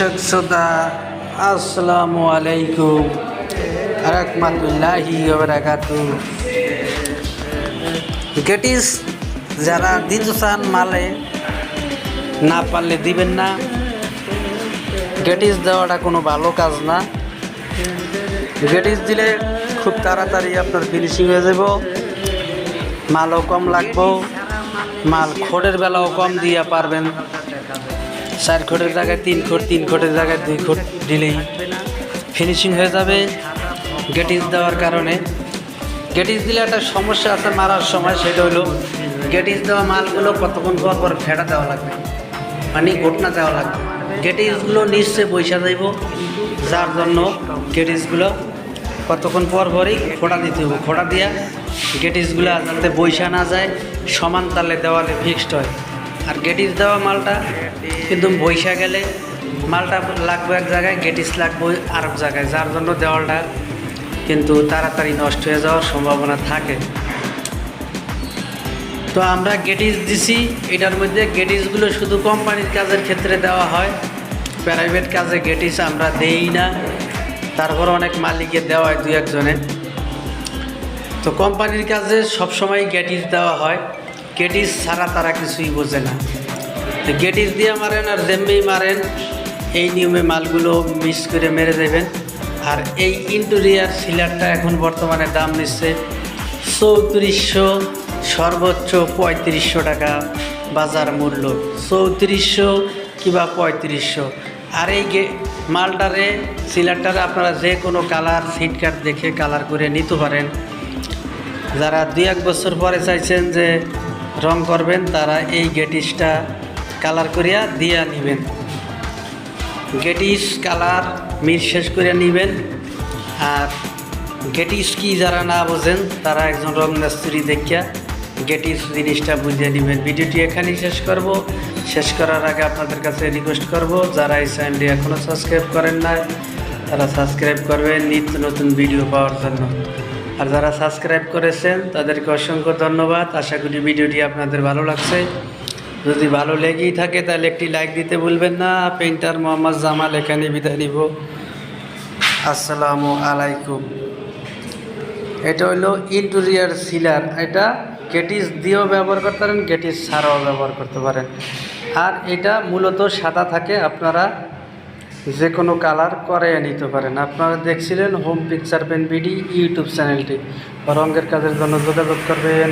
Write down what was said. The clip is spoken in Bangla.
দর্শক, শ্রোতা, আসসালামু আলাইকুম। রহমতুল্লাহি গেটিস যারা দিন চান মালে না পারলে দিবেন না। গেটিস দেওয়াটা কোনো ভালো কাজ না। গেটিস দিলে খুব তাড়াতাড়ি আপনার ফিনিশিং হয়ে যাব। মালও কম লাগবো। মাল খোটের বেলাও কম দিয়ে পারবেন। চার খোটের জায়গায় তিন খোট, তিন খোটের জায়গায় দুই খোট দিলেই ফিনিশিং হয়ে যাবে গেটিস দেওয়ার কারণে। গেটিস দিলে একটা সমস্যা আছে মারার সময়, সেটা হলো গেটিস দেওয়া মালগুলো কতক্ষণ পর পর ফেটা দেওয়া লাগবে? মানে ঘটনা দেওয়া লাগবে। গেটিসগুলো নিশ্চয় পয়সা যাইব যার জন্য গেটিসগুলো কতক্ষণ পর পরই খোঁড়া দিতে হবে। খোঁড়া দিয়া গেটিসগুলো যাতে বৈশা না যায়, সমান তালে দেওয়ালে ফিক্সড হয়। আর গেটিস দেওয়া মালটা কিন্তু বৈশা গেলে। মালটা লাগবে এক জায়গায়, গেটিস লাগবে আর এক জায়গায়। যার জন্য দেওয়ালটা কিন্তু তাড়াতাড়ি নষ্ট হয়ে যাওয়ার সম্ভাবনা থাকে। তো আমরা গেটিস দিছি, এটার মধ্যে গেটিসগুলো শুধু কোম্পানির কাজের ক্ষেত্রে দেওয়া হয়। প্রাইভেট কাজে গেটিস আমরা দেই না। তারপর অনেক মালিকের দেওয়া হয় দু একজনে। তো কোম্পানির কাজে সবসময় গেটিস দেওয়া হয়। গেটিস ছাড়া তারা কিছুই বোঝে না। তো গেটিস দিয়ে মারেন আর জেম্বেই মারেন, এই নিয়মে মালগুলো মিক্স করে মেরে দেবেন। আর এই ইন্টেরিয়ার সিলারটা এখন বর্তমানে দাম নিচ্ছে চৌত্রিশশো, সর্বোচ্চ পঁয়ত্রিশশো টাকা বাজার মূল্য। চৌত্রিশশো কিংবা পঁয়ত্রিশশো। আর এই গে মালটারে, সিলারটারে আপনারা যে কোনো কালার, সিট কার্ড দেখে কালার করে নিতে পারেন। যারা দুই এক বছর পরে চাইছেন যে রং করবেন, তারা এই গেটিসটা কালার করিয়া দিয়া নেবেন। গেটিস কালার মিল শেষ করে নেবেন। আর গেটিস কি যারা না বোঝেন, তারা একজন রং মিস্ত্রি দেখিয়া গেটিস জিনিসটা বুঝিয়ে নেবেন। ভিডিওটি এখানেই শেষ করব। শেষ করার আগে আপনাদের কাছে রিকোয়েস্ট করব, যারা এই চ্যানেলটি এখনও সাবস্ক্রাইব করেন না তারা সাবস্ক্রাইব করবেন, নিত্য নতুন ভিডিও পাওয়ার জন্য। আর যারা সাবস্ক্রাইব করেছেন, তাদেরকে অসংখ্য ধন্যবাদ। আশা করি ভিডিওটি আপনাদের ভালো লাগছে। যদি ভালো লেগেই থাকে, তাহলে একটি লাইক দিতে ভুলবেন না। পেন্টার মোহাম্মদ জামাল এখানে বিদায় নিব। আসসালামু আলাইকুম। এটা হলো ইন্টেরিয়ার সিলার এটা গেটিস দিয়েও ব্যবহার করতে পারেন গেটিস ছাড়াও ব্যবহার করতে পারেন। আর এটা মূলত সাদা থাকে, আপনারা যে কোনো কালার করে নিতে পারেন। আপনারা দেখছিলেন home picture pen BD YouTube চ্যানেলটি। রঙের কাজের জন্য যোগাযোগ করবেন।